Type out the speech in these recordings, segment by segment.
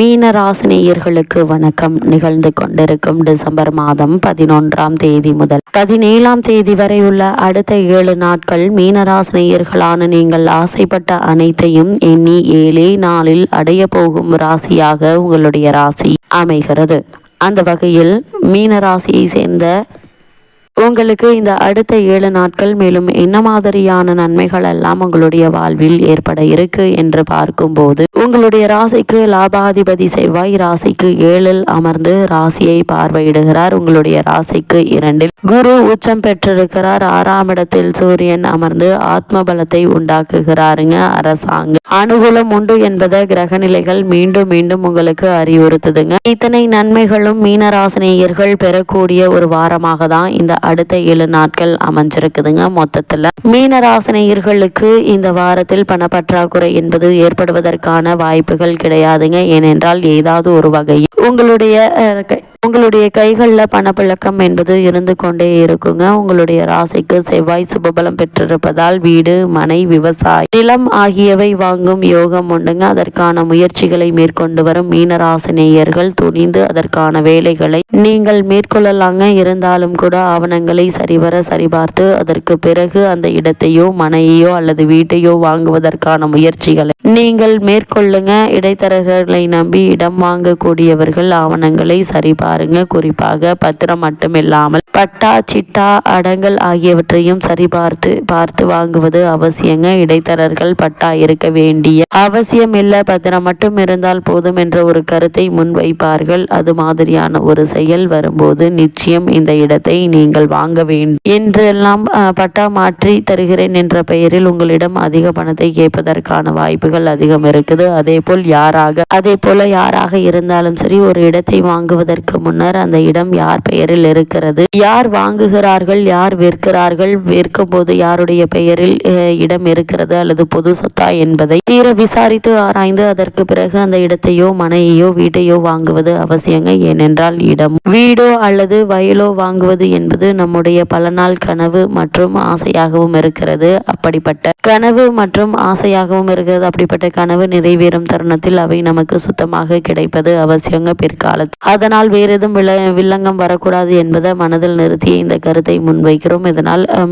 மீனராசினியர்களுக்கு வணக்கம். நிகழ்ந்து கொண்டிருக்கும் டிசம்பர் மாதம் பதினொன்றாம் தேதி முதல் பதினேழாம் தேதி வரை உள்ள அடுத்த ஏழு நாட்கள் மீனராசினியர்களான நீங்கள் ஆசைப்பட்ட அனைத்தையும் எண்ணி ஏழே நாளில் அடைய போகும் ராசியாக உங்களுடைய ராசி அமைகிறது. அந்த வகையில் மீனராசியை சேர்ந்த உங்களுக்கு இந்த அடுத்த ஏழு நாட்கள் மேலும் என்ன மாதிரியான நன்மைகள் எல்லாம் உங்களுடைய வாழ்வில் ஏற்பட இருக்கு என்று பார்க்கும்போது உங்களுடைய ராசிக்கு லாபாதிபதி செவ்வாய் ராசிக்கு ஏழில் அமர்ந்து ராசியை பார்வையிடுகிறார். உங்களுடைய ராசிக்கு இரண்டில் குரு உச்சம் பெற்றிருக்கிறார். ஆறாம் இடத்தில் சூரியன் அமர்ந்து ஆத்ம பலத்தை உண்டாக்குகிறாருங்க அரசாங்கம் அனுகூலம் உண்டு என்பதை கிரகநிலைகள் மீண்டும் மீண்டும் உங்களுக்கு அறிவுறுத்துதுங்க. இத்தனை நன்மைகளும் மீனராசினியர்கள் பெறக்கூடிய ஒரு வாரமாக தான் இந்த அடுத்த ஏழு நாட்கள் அமைஞ்சிருக்குதுங்க. மொத்தத்துல மீனராசினியர்களுக்கு இந்த வாரத்தில் பணப்பற்றாக்குறை என்பது ஏற்படுவதற்கான வாய்ப்புகள் கிடையாதுங்க. ஏனென்றால் ஏதாவது ஒரு வகையில் உங்களுடைய உங்களுடைய கைகளில் பணப்பழக்கம் என்பது இருந்து கொண்டே இருக்குங்க. உங்களுடைய ராசிக்கு செவ்வாய் சுபபலம் பெற்றிருப்பதால் வீடு மனை விவசாய நிலம் ஆகியவை வாங்கும் யோகம் உண்டுங்க. அதற்கான முயற்சிகளை மேற்கொண்டு வரும் மீனராசினேயர்கள் துணிந்து அதற்கான வேலைகளை நீங்கள் மேற்கொள்ளலாங்க. இருந்தாலும் கூட ஆவணங்களை சரிவர சரிபார்த்து அதற்கு பிறகு அந்த இடத்தையோ மனையோ அல்லது வீட்டையோ வாங்குவதற்கான முயற்சிகளை நீங்கள் மேற்கொள்ளுங்க. இடைத்தரகர்களை நம்பி இடம் வாங்கக்கூடியவர்கள் ஆவணங்களை பாருங்க. குறிப்பாக பத்திரம் மட்டுமில்லாமல் பட்டா சிட்டா அடங்கல் ஆகியவற்றையும் சரிபார்த்து பார்த்து வாங்குவது அவசியங்க. இடைத்தரர்கள் பட்டா இருக்க வேண்டிய அவசியம் இல்லை. பத்திரம் மட்டும் இருந்தால் போதும் என்ற ஒரு கருத்தை முன்வைப்பார்கள் அது மாதிரியான ஒரு செயல் வரும்போது நிச்சயம் இந்த இடத்தை நீங்கள் வாங்க வேண்டும் என்றெல்லாம் பட்டா மாற்றி தருகிறேன் என்ற பெயரில் உங்களிடம் அதிக பணத்தை கேட்பதற்கான வாய்ப்புகள் அதிகம் இருக்குது. அதே போல் யாராக அதே போல யாராக இருந்தாலும் சரி ஒரு இடத்தை வாங்குவதற்கு முன்னர் அந்த இடம் யார் பெயரில் இருக்கிறது யார் வாங்குகிறார்கள் யார் விற்கிறார்கள் விற்கும்போது யாருடைய பெயரில் இடம் இருக்கிறது அல்லது பொது சொத்தா என்பதை தீர விசாரித்து ஆராய்ந்து அதற்கு பிறகு அந்த இடத்தையோ மனையையோ வீட்டையோ வாங்குவது அவசியங்க. ஏனென்றால் இடம் வீடோ அல்லது வயலோ வாங்குவது என்பது நம்முடைய பல நாள் கனவு மற்றும் ஆசையாகவும் இருக்கிறது. அப்படிப்பட்ட கனவு மற்றும் ஆசையாகவும் இருக்கிறது. அப்படிப்பட்ட கனவு நிறைவேறும் தருணத்தில் அவை நமக்கு சுத்தமாக கிடைப்பது அவசியங்க. பிற்காலத்தில் அதனால் வேறு எதுவும் வில்லங்கம் வரக்கூடாது என்பதை மனதில் நிறுத்தி இந்த கருத்தை முன்வைக்கிறோம். இதனால் அஹ்,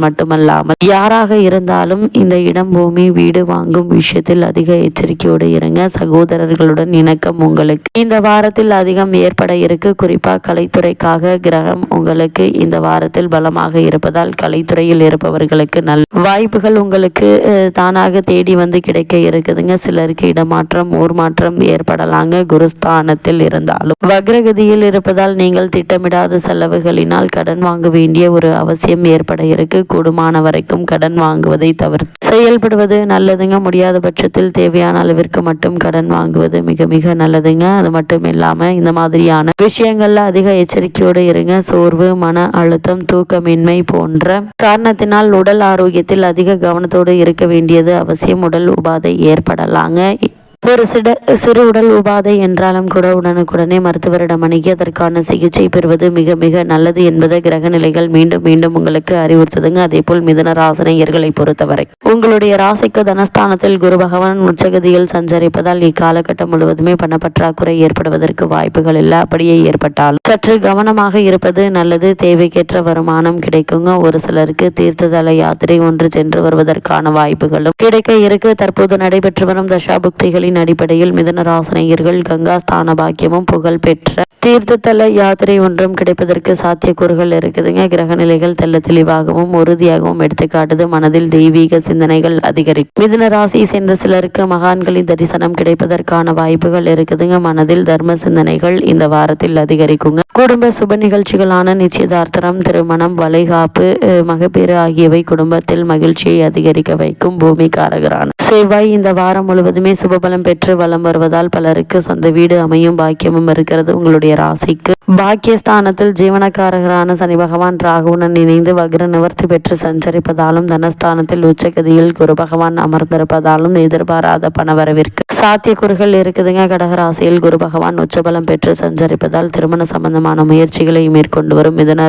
மட்டுமல்லாமல் யாராக இருந்தாலும் இந்த இடம் பூமி வீடு வாங்கும் விஷயத்தில் அதிக எச்சரிக்கையோடு இருங்க. சகோதரர்களுடன் இணக்கம் உங்களுக்கு இந்த வாரத்தில் அதிகம் ஏற்பட இருக்கு. குறிப்பாக கலைத்துறைக்காக கிரகம் உங்களுக்கு இந்த வாரத்தில் பலமாக இருப்பதால் கலைத்துறையில் இருப்பவர்களுக்கு நல்ல வாய்ப்புகள் உங்களுக்கு தானாக தேடி வந்து கிடைக்க இருக்குதுங்க. சிலருக்கு இடமாற்றம் ஊர் மாற்றம் ஏற்படலாங்க. குருஸ்தானத்தில் இருந்தாலும் வக்ரகதியில் இருப்பதால் நீங்கள் திட்டமிடாத செலவுகளினால் கடன் வாங்க வேண்டிய ஒரு அவசியம் ஏற்பட இருக்கு. கூடுமான வரைக்கும் கடன் வாங்குவதை தவிர்த்து. செயல்படுவது நல்லதுங்க. முடியாத பட்சத்தில் தேவையான அளவிற்கு மட்டும் கடன் வாங்குவது மிக மிக நல்லதுங்க. அது மட்டும் இல்லாம இந்த மாதிரியான விஷயங்கள்ல அதிக எச்சரிக்கையோடு இருங்க. சோர்வு மன அழுத்தம் தூக்கமின்மை போன்ற காரணத்தினால் உடல் ஆரோக்கியத்தில் அதிக கவனத்தோடு இருக்க வேண்டியது அவசியம். உடல் உபாதை ஏற்படலாங்க. ஒரு சிட சிறு உடல் உபாதை என்றாலும் கூட உடனுக்குடனே மருத்துவரிடம் அணுகி அதற்கான சிகிச்சை பெறுவது மிக மிக நல்லது என்பதை கிரக நிலைகள் மீண்டும் மீண்டும் உங்களுக்கு அறிவுறுத்துதுங்க. அதே போல் மிதன ராசனையர்களை பொறுத்தவரை. உங்களுடைய ராசிக்கு தனஸ்தானத்தில் குரு பகவான் உச்சகதியில் சஞ்சரிப்பதால் இக்காலகட்டம் முழுவதுமே பணப்பற்றாக்குறை ஏற்படுவதற்கு வாய்ப்புகள் இல்லை. அப்படியே ஏற்பட்டாலும் சற்று கவனமாக இருப்பது நல்லது. தேவைக்கேற்ற வருமானம் கிடைக்குங்க. ஒரு சிலருக்கு தீர்த்ததல யாத்திரை ஒன்று சென்று வருவதற்கான வாய்ப்புகளும் கிடைக்க இருக்கு. தற்போது நடைபெற்று வரும் தசாபுக்திகளின் அடிப்படையில் மிதனராசனையர்கள் கங்கா ஸ்தான பாக்கியமும் புகழ் பெற்ற தீர்த்தத்தல யாத்திரை ஒன்றும் கிடைப்பதற்கு சாத்தியக்கூறுகள் இருக்குதுங்க. கிரக நிலைகள் தெள்ள தெளிவாகவும் உறுதியாகவும் எடுத்துக்காட்டுது மனதில் தெய்வீக சிந்தனைகள் அதிகரிக்கும். மிதுன ராசியை சேர்ந்த சிலருக்கு மகான்களின் தரிசனம் கிடைப்பதற்கான வாய்ப்புகள் இருக்குதுங்க. மனதில் தர்ம சிந்தனைகள் இந்த வாரத்தில் அதிகரிக்குங்க. குடும்ப சுப நிகழ்ச்சிகளான நிச்சயதார்த்தம் திருமணம் வளைகாப்பு மகப்பேறு ஆகியவை குடும்பத்தில் மகிழ்ச்சியை அதிகரிக்க வைக்கும் பூமி காரகரான செவ்வாய் இந்த வாரம் முழுவதுமே சுபபலம் பெற்று வலம் வருவதால் பலருக்கு சொந்த வீடு அமையும் பாக்கியமும் இருக்கிறது. உங்களுடைய ராசிக்கு பாக்கியஸ்தானத்தில் ஜீவனக்காரகரான சனி பகவான் ராகுவுடன் இணைந்து வக்ர நிவர்த்தி பெற்று சஞ்சரிப்பதாலும் தனஸ்தானத்தில் உச்சகதியில் குரு பகவான் அமர்ந்திருப்பதாலும் எதிர்பாராத பணவரவிற்கு சாத்தியக்கூறுகள் இருக்குதுங்க. கடகராசியில் குரு பகவான் உச்சபலம் பெற்று சஞ்சரிப்பதால் திருமண சம்பந்தமான முயற்சிகளை மேற்கொண்டு வரும் மிதன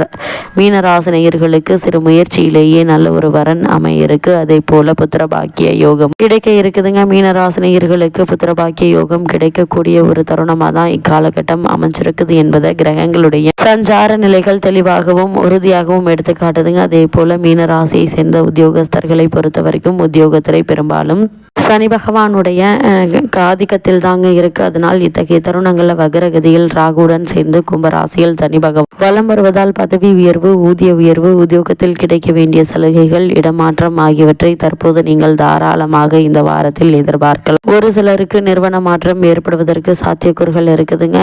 மீனராசினியர்களுக்கு சிறு முயற்சியிலேயே நல்ல ஒரு வரன் அமையிருக்கு. அதே போல புத்திரபாக்கிய யோகம் கிடைக்க இருக்குதுங்க. மீனராசினியர்களுக்கு புத்திரபாக்கிய யோகம் கிடைக்கக்கூடிய ஒரு தருணமாக தான் இக்காலகட்டம் இருக்குது என்பதை கிரகங்களுடைய சஞ்சார நிலைகள் தெளிவாகவும் உறுதியாகவும் எடுத்து காட்டுதுங்க அதே போல மீனராசியை சேர்ந்த உத்தியோகஸ்தர்களை பொறுத்த வரைக்கும் உத்தியோகத்துறை பெரும்பாலும் சனி பகவானுடைய அஹ், ஆதிக்கத்தில் தாங்க இருக்கு. அதனால் இத்தகைய தருணங்களில் வக்ரகதியில் ராகுடன் சேர்ந்து கும்பராசியில் சனி பகவான். வலம் வருவதால் பதவி உயர்வு ஊதிய உயர்வு உத்தியோகத்தில் கிடைக்க வேண்டிய சலுகைகள் இடமாற்றம் ஆகியவற்றை தற்போது நீங்கள் தாராளமாக இந்த வாரத்தில் எதிர்பார்க்கலாம். ஒரு சிலருக்கு நிறுவன மாற்றம் ஏற்படுவதற்கு சாத்தியக்கூறுகள் இருக்குதுங்க.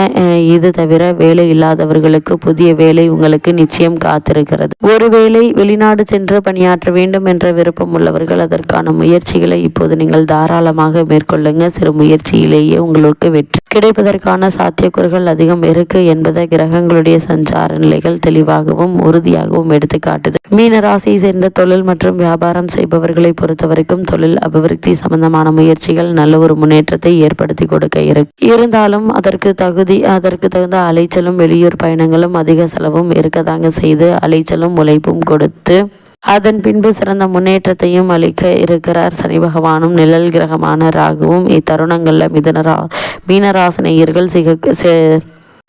இது தவிர வேலை இல்லாதவர்களுக்கு புதிய வேலை உங்களுக்கு நிச்சயம் காத்திருக்கிறது. ஒருவேளை வெளிநாடு சென்று பணியாற்ற வேண்டும் என்ற விருப்பம் உள்ளவர்கள் அதற்கான முயற்சிகளை இப்போது நீங்கள் தாராளமாக மேற்கொள்ளுங்க. சிறு முயற்சியிலேயே உங்களுக்கு வெற்றி கிடைப்பதற்கான சாத்தியக்கூறுகள் அதிகம் இருக்கு என்பதை கிரகங்களுடைய சஞ்சார நிலைகள் தெளிவாகவும் உறுதியாகவும் எடுத்து காட்டுது மீன ராசியை சேர்ந்த தொழில் மற்றும் வியாபாரம் செய்பவர்களை பொறுத்தவரைக்கும் தொழில் அபிவிருத்தி சம்பந்தமான முயற்சிகள் நல்ல ஒரு முன்னேற்றத்தை ஏற்படுத்தி கொடுக்க இருக்கு. இருந்தாலும் அதற்கு தகுதி அதற்கு தகுந்த அலைச்சலும் வெளியூர் பயணங்களும் அதிக செலவும் இருக்கதாங்க செய்து அலைச்சலும் உழைப்பும் கொடுத்து அதன் பின்பு சிறந்த முன்னேற்றத்தையும் அளிக்க இருக்கிறார் சனி பகவானும். நிழல் கிரகமான ராகுவும் இத்தருணங்களில் மிதனரா மீனராசினியர்கள் சிக செ-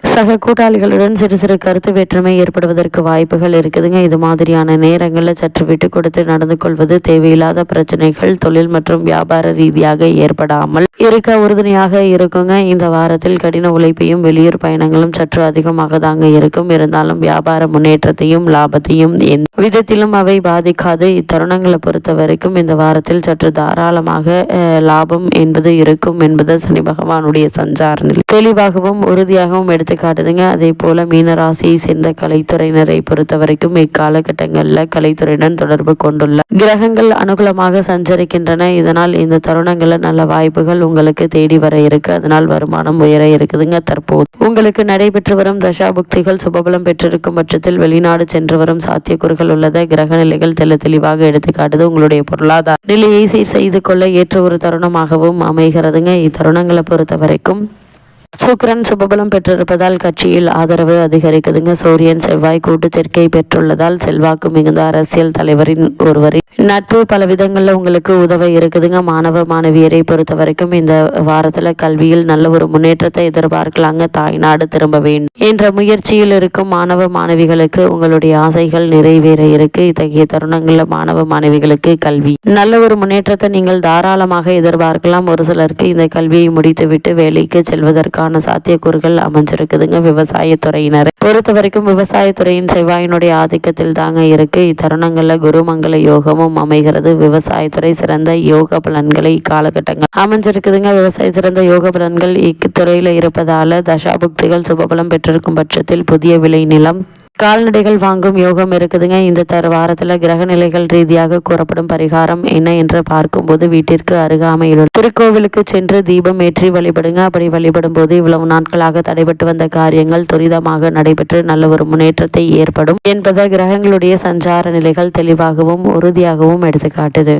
சக கூட்டாளிகளுடன் சிறு சிறு கருத்து வேற்றுமை ஏற்படுவதற்கு வாய்ப்புகள் இருக்குதுங்க. இது மாதிரியான நேரங்களில் சற்று விட்டு கொடுத்து நடந்து கொள்வது தேவையில்லாத பிரச்சனைகள் தொழில் மற்றும் வியாபார ரீதியாக ஏற்படாமல் இருக்க உறுதுணையாக இருக்குங்க. இந்த வாரத்தில் கடின உழைப்பையும் வெளியூர் பயணங்களும் சற்று அதிகமாக தாங்க இருக்கும். இருந்தாலும் வியாபார முன்னேற்றத்தையும் லாபத்தையும் எந்த விதத்திலும் அவை பாதிக்காது. இத்தருணங்களை பொறுத்த வரைக்கும் இந்த வாரத்தில் சற்று தாராளமாக அஹ், லாபம் என்பது இருக்கும் என்பது சனி பகவானுடைய சஞ்சார நிலை. தெளிவாகவும் உறுதியாகவும் எடுத்து காட்டுதுங்க. அதே போல மீனராசியை சேர்ந்த கலைத்துறையினரை பொறுத்த வரைக்கும் இக்காலகட்டங்களில் கலைத்துறையுடன் தொடர்பு கொண்டுள்ள கிரகங்கள் அனுகூலமாக சஞ்சரிக்கின்றன. இதனால் இந்த தருணங்களில் நல்ல வாய்ப்புகள் உங்களுக்கு தேடி வர இருக்கு. அதனால் வருமானம் உயர இருக்குதுங்க தற்போது. உங்களுக்கு நடைபெற்று வரும் தசாபுக்திகள் சுபபலம் பெற்றிருக்கும் பட்சத்தில் வெளிநாடு சென்று வரும் சாத்தியக்கூறுகள் உள்ளத கிரக நிலைகள் தெள்ள தெளிவாக எடுத்து காட்டுது உங்களுடைய பொருளாதார நிலையை சீர் செய்து கொள்ள ஏற்ற ஒரு தருணமாகவும் அமைகிறதுங்க. இத்தருணங்களை பொறுத்த வரைக்கும் சுக்ரன் சுபபலம் பெற்றிருப்பதால் கட்சியில் ஆதரவு அதிகரிக்குதுங்க. சூரியன் செவ்வாய் கூட்டு சேர்க்கை பெற்றுள்ளதால் செல்வாக்கு மிகுந்த அரசியல் தலைவரின் ஒருவரின் நட்பு பல விதங்களில் உங்களுக்கு உதவ இருக்குதுங்க. மாணவ மாணவியரை பொறுத்த வரைக்கும் இந்த வாரத்தில் கல்வியில் நல்ல ஒரு முன்னேற்றத்தை எதிர்பார்க்கலாங்க. தாய்நாடு திரும்ப வேண்டும் என்ற முயற்சியில் இருக்கும் மாணவ மாணவிகளுக்கு உங்களுடைய ஆசைகள் நிறைவேற இருக்கு. இத்தகைய தருணங்களில் மாணவ மாணவிகளுக்கு கல்வி நல்ல ஒரு முன்னேற்றத்தை நீங்கள் தாராளமாக எதிர்பார்க்கலாம். ஒரு சிலருக்கு இந்த கல்வியை முடித்துவிட்டு வேலைக்கு செல்வதற்கான சாத்தியக்கூறுகள் அமைஞ்சிருக்குதுங்க. விவசாயத்துறையினர் பொறுத்த வரைக்கும் விவசாயத்துறையின் செவ்வாயினுடைய ஆதிக்கத்தில் தாங்க இருக்கு. இத்தருணங்களில் குருமங்கல யோகமும் அமைகிறது. விவசாயத்துறை சிறந்த யோக பலன்களை இக்காலகட்டங்கள் அமைஞ்சிருக்குதுங்க. விவசாய சிறந்த யோக பலன்கள் இத்துறையில் இருப்பதால தசாபுக்திகள் சுபபலம் பெற்றிருக்கும் பட்சத்தில் புதிய விளை நிலம் கால்நடைகள் வாங்கும் யோகம் இருக்குதுங்க. இந்த தர வாரத்தில் கிரக நிலைகள் ரீதியாக கூறப்படும் பரிகாரம் என்ன என்று பார்க்கும்போது வீட்டிற்கு அருகாமையில் திருக்கோவிலுக்கு சென்று தீபம் ஏற்றி வழிபடுங்க. அப்படி வழிபடும் போது இவ்வளவு நாட்களாக தடைபட்டு வந்த காரியங்கள் துரிதமாக நடைபெற்று நல்ல ஒரு முன்னேற்றத்தை ஏற்படும் என்பதை கிரகங்களுடைய சஞ்சார நிலைகள் தெளிவாகவும் உறுதியாகவும் எடுத்துக்காட்டுது.